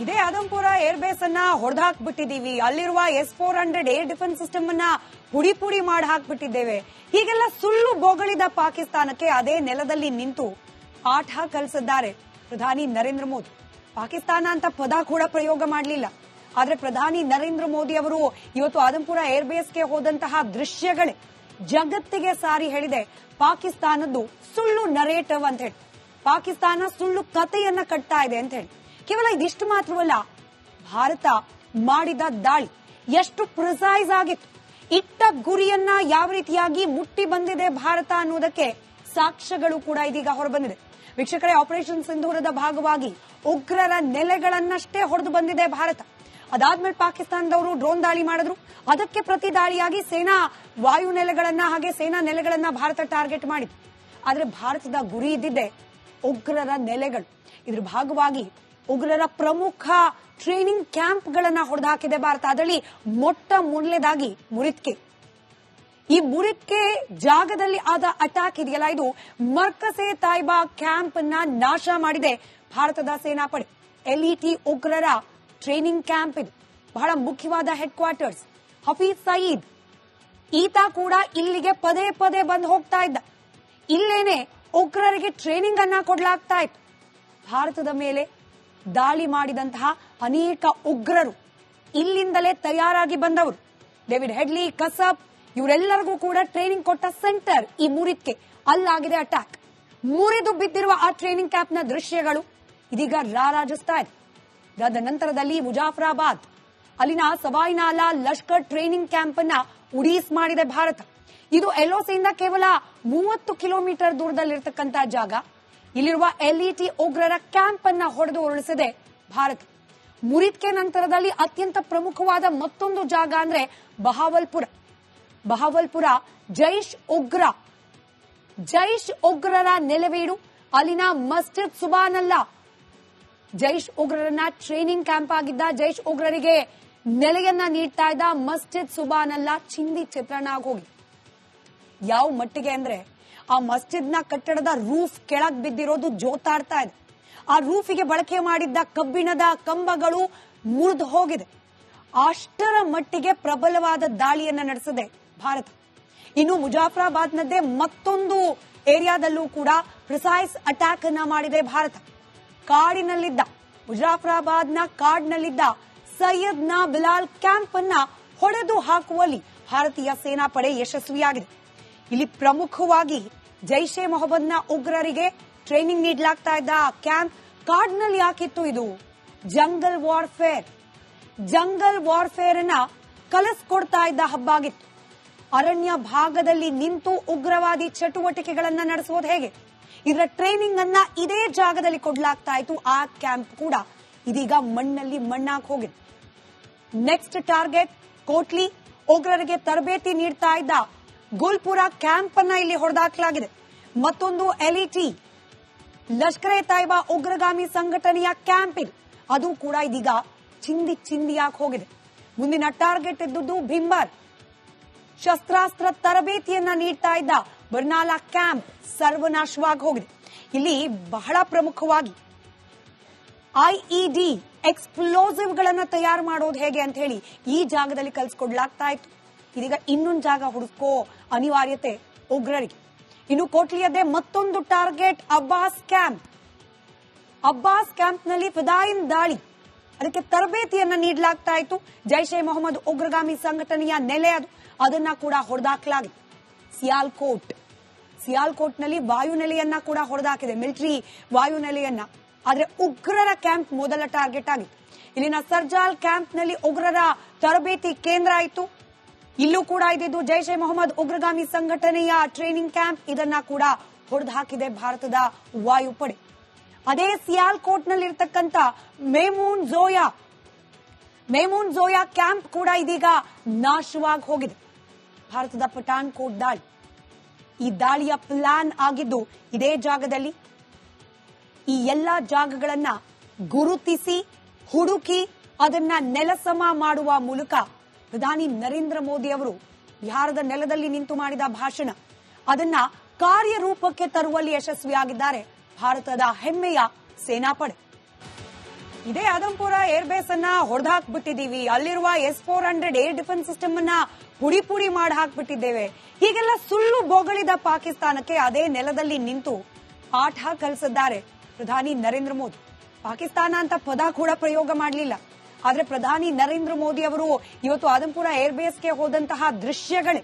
ಇದೇ ಆದಂಪುರ air base ಅನ್ನ ಹೊಡೆದಾಕ್ಬಿಟ್ಟಿದೀವಿ ಅಲ್ಲಿರುವ S four hundred air defence system ಅನ್ನ ಪುಡಿ ಪುಡಿ ಮಾಡಿ ಹಾಕ್ಬಿಟ್ಟಿದ್ದೇವೆ ಹೀಗೆಲ್ಲ ಸುಳ್ಳು ಬೊಗಳಿದ ಪಾಕಿಸ್ತಾನಕ್ಕೆ ಅದೇ ನೆಲದಲ್ಲಿ ನಿಂತು ಪಾಠ ಕಲಿಸಿದ್ದಾರೆ ಪ್ರಧಾನಿ ನರೇಂದ್ರ ಮೋದಿ. ಪಾಕಿಸ್ತಾನ ಅಂತ ಪದ ಕೂಡ ಪ್ರಯೋಗ ಮಾಡಲಿಲ್ಲ. ಆದ್ರೆ ಪ್ರಧಾನಿ ನರೇಂದ್ರ ಮೋದಿ ಅವರು ಇವತ್ತು ಆದಂಪುರ ಏರ್ ಬೇಸ್ಗೆ ಹೋದಂತಹ ದೃಶ್ಯಗಳೇ ಜಗತ್ತಿಗೆ ಸಾರಿ ಹೇಳಿದೆ. ಪಾಕಿಸ್ತಾನದ್ದು ಸುಳ್ಳು ನರೇಟವ್ ಅಂತ ಹೇಳಿ. ಪಾಕಿಸ್ತಾನ ಸುಳ್ಳು ಕಥೆಯನ್ನ ಕಟ್ತಾ ಇದೆ ಅಂತ ಹೇಳಿ. ಕೇವಲ ಇದಿಷ್ಟು ಮಾತ್ರವಲ್ಲ, ಭಾರತ ಮಾಡಿದ ದಾಳಿ ಎಷ್ಟು ಪ್ರಿಸೈಸ್ ಆಗಿತ್ತು. ಇಟ್ಟ ಗುರಿಯನ್ನ ಯಾವ ರೀತಿಯಾಗಿ ಮುಟ್ಟಿ ಬಂದಿದೆ ಭಾರತ ಅನ್ನೋದಕ್ಕೆ ಸಾಕ್ಷ್ಯಗಳು ಕೂಡ ಇದೀಗ ಹೊರಬಂದಿದೆ. ವೀಕ್ಷಕರೇ, ಆಪರೇಷನ್ ಸಿಂಧೂರದ ಭಾಗವಾಗಿ ಉಗ್ರರ ನೆಲೆಗಳನ್ನಷ್ಟೇ ಹೊಡೆದು ಬಂದಿದೆ ಭಾರತ. ಅದಾದ್ಮೇಲೆ ಪಾಕಿಸ್ತಾನದವರು ಡ್ರೋನ್ ದಾಳಿ ಮಾಡಿದ್ರು. ಅದಕ್ಕೆ ಪ್ರತಿ ದಾಳಿಯಾಗಿ ಸೇನಾ ವಾಯು ನೆಲೆಗಳನ್ನ ಹಾಗೆ ಸೇನಾ ನೆಲೆಗಳನ್ನ ಭಾರತ ಟಾರ್ಗೆಟ್ ಮಾಡಿತ್ತು. ಆದ್ರೆ ಭಾರತದ ಗುರಿ ಇದ್ದಿದ್ದೆ ಉಗ್ರರ ನೆಲೆಗಳು. ಇದ್ರ ಭಾಗವಾಗಿ ಉಗ್ರರ ಪ್ರಮುಖ ಟ್ರೈನಿಂಗ್ ಕ್ಯಾಂಪ್ಗಳನ್ನ ಹೊಡೆದಾಕಿದೆ ಭಾರತ. ಅದರಲ್ಲಿ ಮೊಟ್ಟ ಮೊದಲನೇದಾಗಿ ಮುರಿತ್ಕೆ. ಈ ಮುರಿತ್ಕೆ ಜಾಗದಲ್ಲಿ ಆದ ಅಟ್ಯಾಕ್ ಇದೆಯಲ್ಲ, ಇದು ಮರ್ಕಸೆ ತಾಯ್ಬಾ ಕ್ಯಾಂಪ್ನ ನಾಶ ಮಾಡಿದೆ ಭಾರತದ ಸೇನಾಪಡೆ. ಎಲ್ಇಟಿ ಉಗ್ರರ ಟ್ರೈನಿಂಗ್ ಕ್ಯಾಂಪ್ ಇದು. ಬಹಳ ಮುಖ್ಯವಾದ ಹೆಡ್ ಕ್ವಾರ್ಟರ್ಸ್ ಹಫೀಜ್ ಸಯೀದ್. ಈತ ಕೂಡ ಇಲ್ಲಿಗೆ ಪದೇ ಪದೇ ಬಂದು ಹೋಗ್ತಾ ಇದ್ದ. ಇಲ್ಲೇನೆ ಉಗ್ರರಿಗೆ ಟ್ರೈನಿಂಗ್ ಅನ್ನ ಕೊಡಲಾಗ್ತಾ ಇತ್ತು. ಭಾರತದ ಮೇಲೆ ದಾಳಿ ಮಾಡಿದಂತಹ ಅನೇಕ ಉಗ್ರರು ಇಲ್ಲಿಂದಲೇ ತಯಾರಾಗಿ ಬಂದವರು. ಡೇವಿಡ್ ಹೆಡ್ಲಿ, ಕಸಬ್, ಇವರೆಲ್ಲರಿಗೂ ಕೂಡ ಟ್ರೈನಿಂಗ್ ಕೊಟ್ಟ ಸೆಂಟರ್ ಈ ಮುರಿದ್ಕೆ ಅಲ್ಲಾಗಿದೆ ಅಟ್ಯಾಕ್. ಮುರಿದು ಬಿದ್ದಿರುವ ಆ ಟ್ರೈನಿಂಗ್ ಕ್ಯಾಂಪ್ನ ದೃಶ್ಯಗಳು ಇದೀಗ ರಾರಾಜಿಸ್ತಾ ಇದೆ ಅದಾದ ನಂತರದಲ್ಲಿ ಮುಜಾಫರಾಬಾದ್. ಅಲ್ಲಿನ ಸವಾಯಿನಾಲಾ ಲಷ್ಕರ್ ಟ್ರೈನಿಂಗ್ ಕ್ಯಾಂಪ್ ಅನ್ನ ಉಡೀಸ್ ಮಾಡಿದೆ ಭಾರತ. ಇದು ಎಲ್ಒಸಿಯಿಂದ ಕೇವಲ ಮೂವತ್ತು ಕಿಲೋಮೀಟರ್ ದೂರದಲ್ಲಿರ್ತಕ್ಕಂತಹ ಜಾಗ. ಇಲ್ಲಿರುವ ಎಲ್ಇಟಿ ಉಗ್ರರ ಕ್ಯಾಂಪ್ ಅನ್ನ ಹೊಡೆದು ಉರುಳಿಸಿದೆ ಭಾರತ. ಮುರಿದ್ಕೆ ನಂತರದಲ್ಲಿ ಅತ್ಯಂತ ಪ್ರಮುಖವಾದ ಮತ್ತೊಂದು ಜಾಗ ಅಂದ್ರೆ ಬಹಾವಲ್ಪುರ. ಬಹಾವಲ್ಪುರ ಜೈಷ್ ಉಗ್ರ. ಜೈಷ್ ಉಗ್ರರ ನೆಲೆವೀಡು. ಅಲ್ಲಿನ ಮಸ್ಜಿದ್ ಸುಬಾನಲ್ಲಾ. ಜೈಷ್ ಉಗ್ರರನ್ನ ಟ್ರೈನಿಂಗ್ ಕ್ಯಾಂಪ್ ಆಗಿದ್ದ ಜೈಷ್ ಉಗ್ರರಿಗೆ ನೆಲೆಯನ್ನ ನೀಡ್ತಾ ಇದ್ದ ಮಸ್ಜಿದ್ ಸುಬಾನಲ್ಲ ಚಿಂದಿ ಚಿತ್ರಣ ಆಗೋಗಿ ಯಾವ ಮಟ್ಟಿಗೆ ಅಂದ್ರೆ ಆ ಮಸ್ಜಿದ್ನ ಕಟ್ಟಡದ ರೂಫ್ ಕೆಳಗ್ ಬಿದ್ದಿರೋದು ಜೋತಾಡ್ತಾ ಇದೆ. ಆ ರೂಫಿಗೆ ಬಳಕೆ ಮಾಡಿದ್ದ ಕಬ್ಬಿಣದ ಕಂಬಗಳು ಮುರಿದು ಹೋಗಿದೆ. ಅಷ್ಟರ ಮಟ್ಟಿಗೆ ಪ್ರಬಲವಾದ ದಾಳಿಯನ್ನ ನಡೆಸಿದೆ ಭಾರತ. ಇನ್ನು ಮುಜಾಫರಾಬಾದ್ನದ್ದೇ ಮತ್ತೊಂದು ಏರಿಯಾದಲ್ಲೂ ಕೂಡ ಪ್ರಿಸೈಸ್ ಅಟ್ಯಾಕ್ ಅನ್ನ ಮಾಡಿದೆ ಭಾರತ. ಕಾಡಿನಲ್ಲಿದ್ದ, ಮುಜಾಫರಾಬಾದ್ನ ಕಾಡ್ನಲ್ಲಿದ್ದ ಸೈಯದ್ನ ಬಿಲಾಲ್ ಕ್ಯಾಂಪ್ ಅನ್ನ ಹೊಡೆದು ಹಾಕುವಲ್ಲಿ ಭಾರತೀಯ ಸೇನಾಪಡೆ ಯಶಸ್ವಿಯಾಗಿದೆ. ಇಲ್ಲಿ ಪ್ರಮುಖವಾಗಿ ಜೈಷೆ ನ ಉಗ್ರರಿಗೆ ಟ್ರೈನಿಂಗ್ ನೀಡಲಾಗ್ತಾ ಇದ್ದ ಕ್ಯಾಂಪ್ ಕಾಡ್ನಲ್ಲಿ ಯಾಕಿತ್ತು ಇದು? ಜಂಗಲ್ ವಾರ್ಫೇರ್ ಜಂಗಲ್ ವಾರ್ಫೇರ್ ಅನ್ನ ಕಲಿಸ್ಕೊಡ್ತಾ ಇದ್ದ ಹಬ್ಬ ಆಗಿತ್ತು ಅರಣ್ಯ ಭಾಗದಲ್ಲಿ ನಿಂತು ಉಗ್ರವಾದಿ ಚಟುವಟಿಕೆಗಳನ್ನ ನಡೆಸುವುದು ಹೇಗೆ? ಇದರ ಟ್ರೈನಿಂಗ್ ಅನ್ನ ಇದೇ ಜಾಗದಲ್ಲಿ ಕೊಡ್ಲಾಗ್ತಾ ಇತ್ತು ಆ ಕ್ಯಾಂಪ್ ಕೂಡ. ಇದೀಗ ಮಣ್ಣಲ್ಲಿ ಮಣ್ಣಾಕ್ ಹೋಗಿದೆ. ನೆಕ್ಸ್ಟ್ ಟಾರ್ಗೆಟ್ ಕೋಟ್ಲಿ ಉಗ್ರರಿಗೆ ತರಬೇತಿ ನೀಡ್ತಾ ಇದ್ದ ಗುಲ್ಪುರ ಕ್ಯಾಂಪ್ ಅನ್ನ ಇಲ್ಲಿ ಹೊಡೆದಾಕಲಾಗಿದೆ. ಮತ್ತೊಂದು ಎಲ್ಇಟಿ ಲಷ್ಕರ್ ಎ ತಾಯ್ಬಾ ಉಗ್ರಗಾಮಿ ಸಂಘಟನೆಯ ಕ್ಯಾಂಪ್ ಇದು. ಅದು ಕೂಡ ಇದೀಗ ಚಿಂದಿ ಚಿಂದಿಯಾಗಿ ಹೋಗಿದೆ. ಮುಂದಿನ ಟಾರ್ಗೆಟ್ ಇದ್ದುದು ಭಿಂಬರ್ ಶಸ್ತ್ರಾಸ್ತ್ರ ತರಬೇತಿಯನ್ನ ನೀಡ್ತಾ ಇದ್ದ ಬರ್ನಾಲಾ ಕ್ಯಾಂಪ್ ಸರ್ವನಾಶವಾಗಿ ಹೋಗಿದೆ. ಇಲ್ಲಿ ಬಹಳ ಪ್ರಮುಖವಾಗಿ ಐಇಡಿ ಎಕ್ಸ್ಪ್ಲೋಸಿವ್ ಗಳನ್ನ ತಯಾರು ಮಾಡೋದು ಹೇಗೆ ಅಂತ ಹೇಳಿ ಈ ಜಾಗದಲ್ಲಿ ಕಲ್ಸಿಕೊಡ್ಲಾಗ್ತಾ ಇತ್ತು. ಇದೀಗ ಇನ್ನೊಂದು ಜಾಗ ಹುಡುಕೋ ಅನಿವಾರ್ಯತೆ ಉಗ್ರರಿಗೆ. ಇನ್ನು ಕೋಟ್ಲಿಯದೇ ಮತ್ತೊಂದು ಟಾರ್ಗೆಟ್, ಅಬ್ಬಾಸ್ ಕ್ಯಾಂಪ್. ಅಬ್ಬಾಸ್ ಕ್ಯಾಂಪ್ನಲ್ಲಿ ಫಿದಾಯಿನ್ ದಾಳಿ. ಅದಕ್ಕೆ ತರಬೇತಿಯನ್ನ ನೀಡಲಾಗ್ತಾ ಇತ್ತು. ಜೈಷೆ ಮೊಹಮ್ಮದ್ ಉಗ್ರಗಾಮಿ ಸಂಘಟನೆಯ ನೆಲೆ ಅದು. ಅದನ್ನ ಕೂಡ ಹೊಡೆದಾಕಲಾಗಿದೆ. ಸಿಯಾಲ್ಕೋಟ್. ಸಿಯಾಲ್ಕೋಟ್ನಲ್ಲಿ ವಾಯುನೆಲೆಯನ್ನ ಕೂಡ ಹೊಡೆದಾಕಿದೆ. ಮಿಲಿಟರಿ ವಾಯುನೆಲೆಯನ್ನ. ಆದ್ರೆ ಉಗ್ರರ ಕ್ಯಾಂಪ್ ಮೊದಲ ಟಾರ್ಗೆಟ್ ಆಗಿತ್ತು. ಇಲ್ಲಿನ ಸರ್ಜಾಲ್ ಕ್ಯಾಂಪ್ನಲ್ಲಿ ಉಗ್ರರ ತರಬೇತಿ ಕೇಂದ್ರ ಆಯಿತು ಇಲ್ಲೂ ಕೂಡ ಇದಿದ್ದು ಜೈಷ್ ಎ ಮೊಹಮ್ಮದ್ ಉಗ್ರಗಾಮಿ ಸಂಘಟನೆಯ ಟ್ರೈನಿಂಗ್ ಕ್ಯಾಂಪ್ ಇದನ್ನ ಕೂಡ ಹೊಡೆದು ಹಾಕಿದೆ ಭಾರತದ ವಾಯುಪಡೆ. ಅದೇ ಸಿಯಾಲ್ಕೋಟ್ನಲ್ಲಿರ್ತಕ್ಕಂಥ ಮೇಮೂನ್ ಜೋಯಾ ಮೇಮೂನ್ ಜೋಯಾ ಕ್ಯಾಂಪ್ ಕೂಡ ಇದೀಗ ನಾಶವಾಗಿ ಹೋಗಿದೆ. ಭಾರತದ ಪಠಾಣ್ ಕೋಟ್ ದಾಳಿ. ಈ ದಾಳಿಯ ಪ್ಲಾನ್ ಆಗಿದ್ದು ಇದೇ ಜಾಗದಲ್ಲಿ. ಈ ಎಲ್ಲಾ ಜಾಗಗಳನ್ನ ಗುರುತಿಸಿ, ಹುಡುಕಿ ಅದನ್ನ ನೆಲಸಮ ಮಾಡುವ ಮೂಲಕ ಪ್ರಧಾನಿ ನರೇಂದ್ರ ಮೋದಿ ಅವರು ಬಿಹಾರದ ನೆಲದಲ್ಲಿ ನಿಂತು ಮಾಡಿದ ಭಾಷಣ. ಅದನ್ನ ಕಾರ್ಯರೂಪಕ್ಕೆ ತರುವಲ್ಲಿ ಯಶಸ್ವಿಯಾಗಿದ್ದಾರೆ ಭಾರತದ ಹೆಮ್ಮೆಯ ಸೇನಾಪಡೆ. ಇದೇ ಆದಂಪುರ ಏರ್ ಬೇಸ್ ಅನ್ನ ಹೊಡೆದಾಕ್ಬಿಟ್ಟಿದೀವಿ. ಅಲ್ಲಿರುವ S four hundred air defence system ಅನ್ನ ಪುಡಿ ಪುಡಿ ಮಾಡಿ ಹಾಕ್ಬಿಟ್ಟಿದ್ದೇವೆ ಹೀಗೆಲ್ಲ ಸುಳ್ಳು ಬೊಗಳಿದ ಪಾಕಿಸ್ತಾನಕ್ಕೆ ಅದೇ ನೆಲದಲ್ಲಿ ನಿಂತು ಪಾಠ ಕಲಿಸಿದ್ದಾರೆ ಪ್ರಧಾನಿ ನರೇಂದ್ರ ಮೋದಿ. ಪಾಕಿಸ್ತಾನ ಅಂತ ಪದ ಕೂಡ ಪ್ರಯೋಗ ಮಾಡಲಿಲ್ಲ. ಆದ್ರೆ ಪ್ರಧಾನಿ ನರೇಂದ್ರ ಮೋದಿ ಅವರು ಇವತ್ತು ಆದಂಪುರ ಏರ್ ಬೇಸ್ಗೆ ಹೋದಂತಹ ದೃಶ್ಯಗಳೇ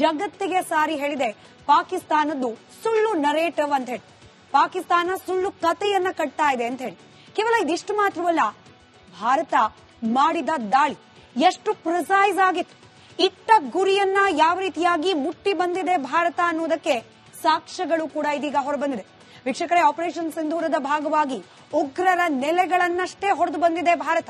ಜಗತ್ತಿಗೆ ಸಾರಿ ಹೇಳಿದೆ. ಪಾಕಿಸ್ತಾನದ್ದು ಸುಳ್ಳು ನರೇಟವ್ ಅಂತ ಹೇಳಿ. ಪಾಕಿಸ್ತಾನ ಸುಳ್ಳು ಕಥೆಯನ್ನ ಕಟ್ತಾ ಇದೆ ಅಂತ ಹೇಳಿ. ಕೇವಲ ಇದಿಷ್ಟು ಮಾತ್ರವಲ್ಲ, ಭಾರತ ಮಾಡಿದ ದಾಳಿ ಎಷ್ಟು ಪ್ರಿಸೈಸ್ ಆಗಿತ್ತು. ಇಟ್ಟ ಗುರಿಯನ್ನ ಯಾವ ರೀತಿಯಾಗಿ ಮುಟ್ಟಿ ಬಂದಿದೆ ಭಾರತ ಅನ್ನೋದಕ್ಕೆ ಸಾಕ್ಷ್ಯಗಳು ಕೂಡ ಇದೀಗ ಹೊರಬಂದಿದೆ. ವೀಕ್ಷಕರೇ ಆಪರೇಷನ್ ಸಿಂಧೂರದ ಭಾಗವಾಗಿ ಉಗ್ರರ ನೆಲೆಗಳನ್ನಷ್ಟೇ ಹೊಡೆದು ಬಂದಿದೆ ಭಾರತ.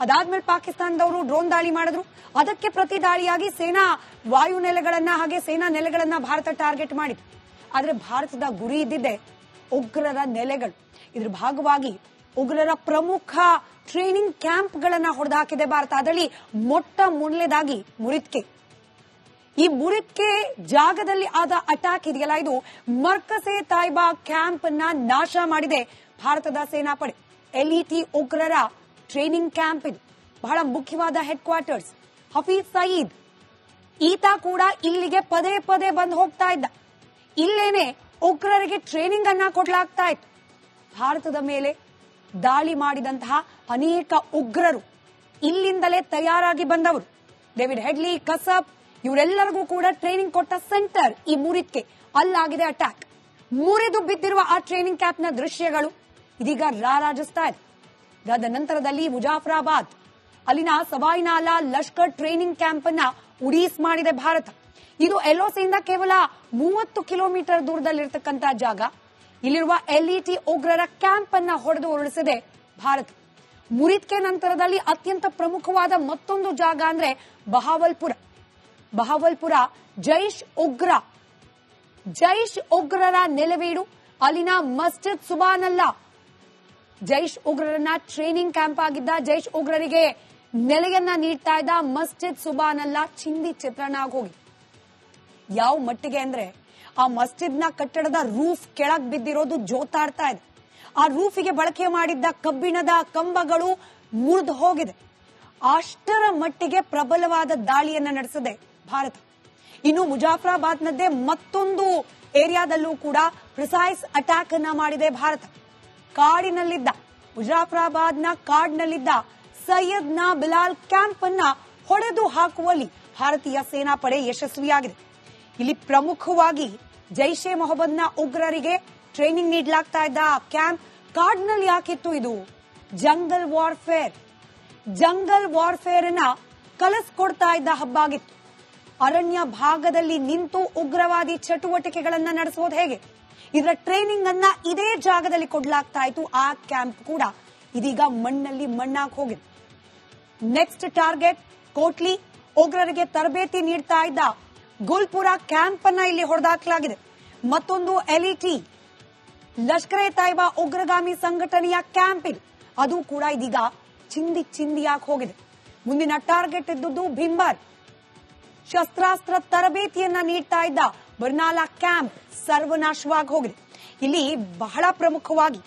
ಅದಾದ್ಮೇಲೆ ಪಾಕಿಸ್ತಾನದವರು ಡ್ರೋನ್ ದಾಳಿ ಮಾಡಿದ್ರು. ಅದಕ್ಕೆ ಪ್ರತಿ ದಾಳಿಯಾಗಿ ಸೇನಾ ವಾಯು ನೆಲೆಗಳನ್ನ ಹಾಗೆ ಸೇನಾ ನೆಲೆಗಳನ್ನ ಭಾರತ ಟಾರ್ಗೆಟ್ ಮಾಡಿತು ಆದ್ರೆ ಭಾರತದ ಗುರಿ ಇದ್ದಿದ್ದೆ ಉಗ್ರರ ನೆಲೆಗಳು. ಇದ್ರ ಭಾಗವಾಗಿ ಉಗ್ರರ ಪ್ರಮುಖ ಟ್ರೈನಿಂಗ್ ಕ್ಯಾಂಪ್ ಗಳನ್ನ ಹೊಡೆದಾಕಿದೆ ಭಾರತ. ಅದರಲ್ಲಿ ಮೊಟ್ಟ ಮೊದಲೇದಾಗಿ ಮುರಿತ್ಕೆ. ಈ ಮುರಿತ್ಕೆ ಜಾಗದಲ್ಲಿ ಆದ ಅಟ್ಯಾಕ್ ಇದೆಯಲ್ಲ, ಇದು ಮರ್ಕಸೆ ತಾಯ್ಬಾ ಕ್ಯಾಂಪ್ನ ನಾಶ ಮಾಡಿದೆ ಭಾರತದ ಸೇನಾಪಡೆ. ಎಲ್ಇಟಿ ಉಗ್ರರ ಟ್ರೈನಿಂಗ್ ಕ್ಯಾಂಪ್ ಇದು. ಬಹಳ ಮುಖ್ಯವಾದ ಹೆಡ್ ಕ್ವಾರ್ಟರ್ಸ್ ಹಫೀಜ್ ಸಯೀದ್. ಈತ ಕೂಡ ಇಲ್ಲಿಗೆ ಪದೇ ಪದೇ ಬಂದು ಹೋಗ್ತಾ ಇದ್ದ. ಇಲ್ಲೇನೆ ಉಗ್ರರಿಗೆ ಟ್ರೈನಿಂಗ್ ಅನ್ನ ಕೊಡ್ಲಾಗ್ತಾ ಇತ್ತು. ಭಾರತದ ಮೇಲೆ ದಾಳಿ ಮಾಡಿದಂತಹ ಅನೇಕ ಉಗ್ರರು ಇಲ್ಲಿಂದಲೇ ತಯಾರಾಗಿ ಬಂದವರು. ಡೇವಿಡ್ ಹೆಡ್ಲಿ, ಕಸಬ್, ಇವರೆಲ್ಲರಿಗೂ ಕೂಡ ಟ್ರೈನಿಂಗ್ ಕೊಟ್ಟ ಸೆಂಟರ್ ಈ ಮುರಿದ್ಕೆ. ಅಲ್ಲಾಗಿದೆ ಅಟ್ಯಾಕ್ ಮುರಿದು ಬಿದ್ದಿರುವ ಆ ಟ್ರೈನಿಂಗ್ ಕ್ಯಾಂಪ್ನ ದೃಶ್ಯಗಳು ಇದೀಗ ರಾರಾಜಿಸ್ತಾ ಇದೆ. ಇದಾದ ನಂತರದಲ್ಲಿ ಮುಜಾಫರಾಬಾದ್. ಅಲ್ಲಿನ ಸವಾಯಿನಾಲಾ ಲಷ್ಕರ್ ಟ್ರೈನಿಂಗ್ ಕ್ಯಾಂಪ್ ಅನ್ನ ಉಡೀಸ್ ಮಾಡಿದೆ ಭಾರತ. ಇದು ಎಲ್ಒಸಿಯಿಂದ ಕೇವಲ ಮೂವತ್ತು ಕಿಲೋಮೀಟರ್ ದೂರದಲ್ಲಿರ್ತಕ್ಕಂಥ ಜಾಗ. ಇಲ್ಲಿರುವ ಎಲ್ಇಟಿ ಉಗ್ರರ ಕ್ಯಾಂಪ್ ಅನ್ನ ಹೊಡೆದು ಉರುಳಿಸಿದೆ ಭಾರತ. ಮುರಿದ್ಕೆ ನಂತರದಲ್ಲಿ ಅತ್ಯಂತ ಪ್ರಮುಖವಾದ ಮತ್ತೊಂದು ಜಾಗ ಅಂದ್ರೆ ಬಹಾವಲ್ಪುರ. ಬಹಾವಲ್ಪುರ ಜೈಷ್ ಉಗ್ರ. ಜೈಷ್ ಉಗ್ರರ ನೆಲೆವೀಡು. ಅಲ್ಲಿನ ಮಸ್ಜಿದ್ ಸುಬಾನಲ್ಲಾ ಜೈಷ್ ಉಗ್ರರನ್ನ ಟ್ರೈನಿಂಗ್ ಕ್ಯಾಂಪ್ ಆಗಿದ್ದ ಜೈಷ್ ಉಗ್ರರಿಗೆ ನೆಲೆಯನ್ನ ನೀಡ್ತಾ ಇದ್ದ ಮಸ್ಜಿದ್ ಸುಬಾನಲ್ಲ ಚಿಂದಿ ಚಿತ್ರಣ ಆಗೋಗಿ. ಯಾವ ಮಟ್ಟಿಗೆ ಅಂದ್ರೆ ಆ ಮಸ್ಜಿದ್ನ ಕಟ್ಟಡದ ರೂಫ್ ಕೆಳಗ್ ಬಿದ್ದಿರೋದು ಜೋತಾಡ್ತಾ ಇದೆ. ಆ ರೂಫಿಗೆ ಬಳಕೆ ಮಾಡಿದ್ದ ಕಬ್ಬಿಣದ ಕಂಬಗಳು ಮುರಿದು ಹೋಗಿದೆ. ಅಷ್ಟರ ಮಟ್ಟಿಗೆ ಪ್ರಬಲವಾದ ದಾಳಿಯನ್ನ ನಡೆಸಿದೆ ಭಾರತ. ಇನ್ನು ಮುಜಾಫರಾಬಾದ್ನದ್ದೇ ಮತ್ತೊಂದು ಏರಿಯಾದಲ್ಲೂ ಕೂಡ ಪ್ರಿಸೈಸ್ ಅಟ್ಯಾಕ್ ಅನ್ನ ಮಾಡಿದೆ ಭಾರತ. ಕಾಡಿನಲ್ಲಿದ್ದ, ಮುಜಾಫರಾಬಾದ್ನ ಸಯ್ಯದ್ ಸೈಯದ್ನ ಬಿಲಾಲ್ ಕ್ಯಾಂಪ್ ಅನ್ನ ಹೊಡೆದು ಹಾಕುವಲ್ಲಿ ಭಾರತೀಯ ಸೇನಾಪಡೆ ಯಶಸ್ವಿಯಾಗಿದೆ. ಇಲ್ಲಿ ಪ್ರಮುಖವಾಗಿ ಜೈಷೆ ಮೊಹಮ್ಮದ್ನ ಉಗ್ರರಿಗೆ ಟ್ರೈನಿಂಗ್ ನೀಡಲಾಗ್ತಾ ಇದ್ದ ಕ್ಯಾಂಪ್ ಕಾಡ್ನಲ್ಲಿ ಯಾಕಿತ್ತು ಇದು. Jungle warfare. ಜಂಗಲ್ ವಾರ್ಫೇರ್ ಅನ್ನ ಕಲಿಸ್ಕೊಡ್ತಾ ಇದ್ದ ಹಬ್ಬ ಆಗಿತ್ತು. ಅರಣ್ಯ ಭಾಗದಲ್ಲಿ ನಿಂತು ಉಗ್ರವಾದಿ ಚಟುವಟಿಕೆಗಳನ್ನ ನಡೆಸೋದು ಹೇಗೆ? ಇದರ ಟ್ರೈನಿಂಗ್ ಅನ್ನ ಇದೇ ಜಾಗದಲ್ಲಿ ಕೊಡ್ಲಾಗ್ತಾ ಇತ್ತು. ಆ ಕ್ಯಾಂಪ್ ಕೂಡ ಇದೀಗ ಮಣ್ಣಲ್ಲಿ ಮಣ್ಣಾಗಿ ಹೋಗಿದೆ. ನೆಕ್ಸ್ಟ್ ಟಾರ್ಗೆಟ್ ಕೋಟ್ಲಿ ಉಗ್ರರಿಗೆ ತರಬೇತಿ ನೀಡ್ತಾ ಇದ್ದ ಗುಲ್ಪುರ ಕ್ಯಾಂಪ್ ಅನ್ನ ಇಲ್ಲಿ ಹೊಡೆದಾಕಲಾಗಿದೆ. ಮತ್ತೊಂದು ಎಲ್ಇಟಿ ಲಷ್ಕರ್ ಎ ತಾಯ್ಬಾ ಉಗ್ರಗಾಮಿ ಸಂಘಟನೆಯ ಕ್ಯಾಂಪ್ ಇದು. ಅದು ಕೂಡ ಇದೀಗ ಚಿಂದಿ ಚಿಂದಿಯಾಗಿ ಹೋಗಿದೆ. ಮುಂದಿನ ಟಾರ್ಗೆಟ್ ಇದ್ದದ್ದು ಭಿಂಬರ್ ಶಸ್ತ್ರಾಸ್ತ್ರ ತರಬೇತಿಯನ್ನ ನೀಡ್ತಾ ಇದ್ದ ಬರ್ನಾಲಾ ಕ್ಯಾಂಪ್ ಸರ್ವನಾಶವಾಗಿ ಹೋಗಿದೆ. ಇಲ್ಲಿ ಬಹಳ ಪ್ರಮುಖವಾಗಿ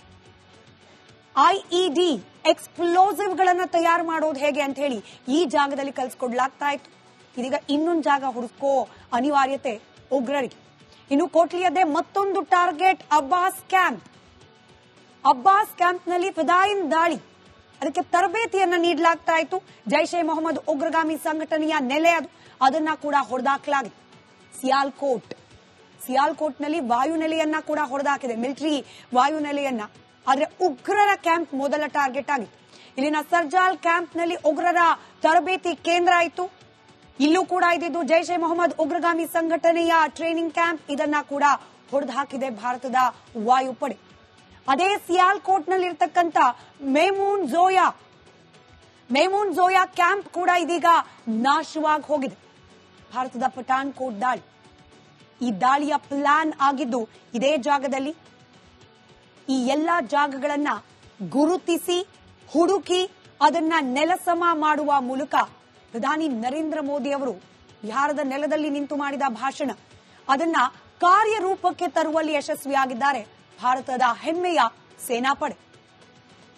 ಐಇಡಿ ಎಕ್ಸ್ಪ್ಲೋಸಿವ್ ಗಳನ್ನ ತಯಾರು ಮಾಡೋದು ಹೇಗೆ ಅಂತ ಹೇಳಿ ಈ ಜಾಗದಲ್ಲಿ ಕಲ್ಸ್ಕೊಡ್ಲಾಗ್ತಾ ಇತ್ತು. ಇದೀಗ ಇನ್ನೊಂದು ಜಾಗ ಹುಡುಕೋ ಅನಿವಾರ್ಯತೆ ಉಗ್ರರಿಗೆ. ಇನ್ನು ಕೋಟ್ಲಿಯದೇ ಮತ್ತೊಂದು ಟಾರ್ಗೆಟ್, ಅಬ್ಬಾಸ್ ಕ್ಯಾಂಪ್. ಅಬ್ಬಾಸ್ ಕ್ಯಾಂಪ್ನಲ್ಲಿ ಫಿದಾಯಿನ್ ದಾಳಿ. ಅದಕ್ಕೆ ತರಬೇತಿಯನ್ನ ನೀಡಲಾಗ್ತಾ ಇತ್ತು. ಎ ಮೊಹಮ್ಮದ್ ಉಗ್ರಗಾಮಿ ಸಂಘಟನೆಯ ನೆಲೆ ಅದು. ಅದನ್ನ ಕೂಡ ಹೊಡೆದಾಕಲಾಗಿದೆ. ಸಿಯಾಲ್ಕೋಟ್ ಸಿಯಾಲ್ಕೋಟ್ನಲ್ಲಿ ವಾಯುನೆಲೆಯನ್ನ ಕೂಡ ಹೊಡೆದಾಕಿದೆ. ಮಿಲಿಟರಿ ವಾಯುನೆಲೆಯನ್ನ. ಆದ್ರೆ ಉಗ್ರರ ಕ್ಯಾಂಪ್ ಮೊದಲ ಟಾರ್ಗೆಟ್ ಆಗಿತ್ತು. ಇಲ್ಲಿನ ಸರ್ಜಾಲ್ ಕ್ಯಾಂಪ್ನಲ್ಲಿ ಉಗ್ರರ ತರಬೇತಿ ಕೇಂದ್ರ ಆಯಿತು ಇಲ್ಲೂ ಕೂಡ ಇದ್ದಿದ್ದು ಜೈಷ್ ಎ ಮೊಹಮ್ಮದ್ ಉಗ್ರಗಾಮಿ ಸಂಘಟನೆಯ ಟ್ರೈನಿಂಗ್ ಕ್ಯಾಂಪ್ ಇದನ್ನ ಕೂಡ ಹೊಡೆದು ಹಾಕಿದೆ ಭಾರತದ ವಾಯುಪಡೆ. ಅದೇ ಸಿಯಾಲ್ಕೋಟ್ನಲ್ಲಿರ್ತಕ್ಕಂಥ ಮೇಮೂನ್ ಜೋಯಾ. ಮೇಮೂನ್ ಜೋಯಾ ಕ್ಯಾಂಪ್ ಕೂಡ ಇದೀಗ ನಾಶವಾಗಿ ಹೋಗಿದೆ. ಭಾರತದ ಪಠಾಣ್ ಕೋಟ್ ದಾಳಿ. ಈ ದಾಳಿಯ ಪ್ಲಾನ್ ಆಗಿದ್ದು ಇದೇ ಜಾಗದಲ್ಲಿ? ಈ ಎಲ್ಲಾ ಜಾಗಗಳನ್ನ ಗುರುತಿಸಿ, ಹುಡುಕಿ ಅದನ್ನ ನೆಲಸಮ ಮಾಡುವ ಮೂಲಕ ಪ್ರಧಾನಿ ನರೇಂದ್ರ ಮೋದಿ ಅವರು ಬಿಹಾರದ ನೆಲದಲ್ಲಿ ನಿಂತು ಮಾಡಿದ ಭಾಷಣ. ಅದನ್ನ ಕಾರ್ಯರೂಪಕ್ಕೆ ತರುವಲ್ಲಿ ಯಶಸ್ವಿಯಾಗಿದ್ದಾರೆ ಭಾರತದ ಹೆಮ್ಮೆಯ ಸೇನಾಪಡೆ.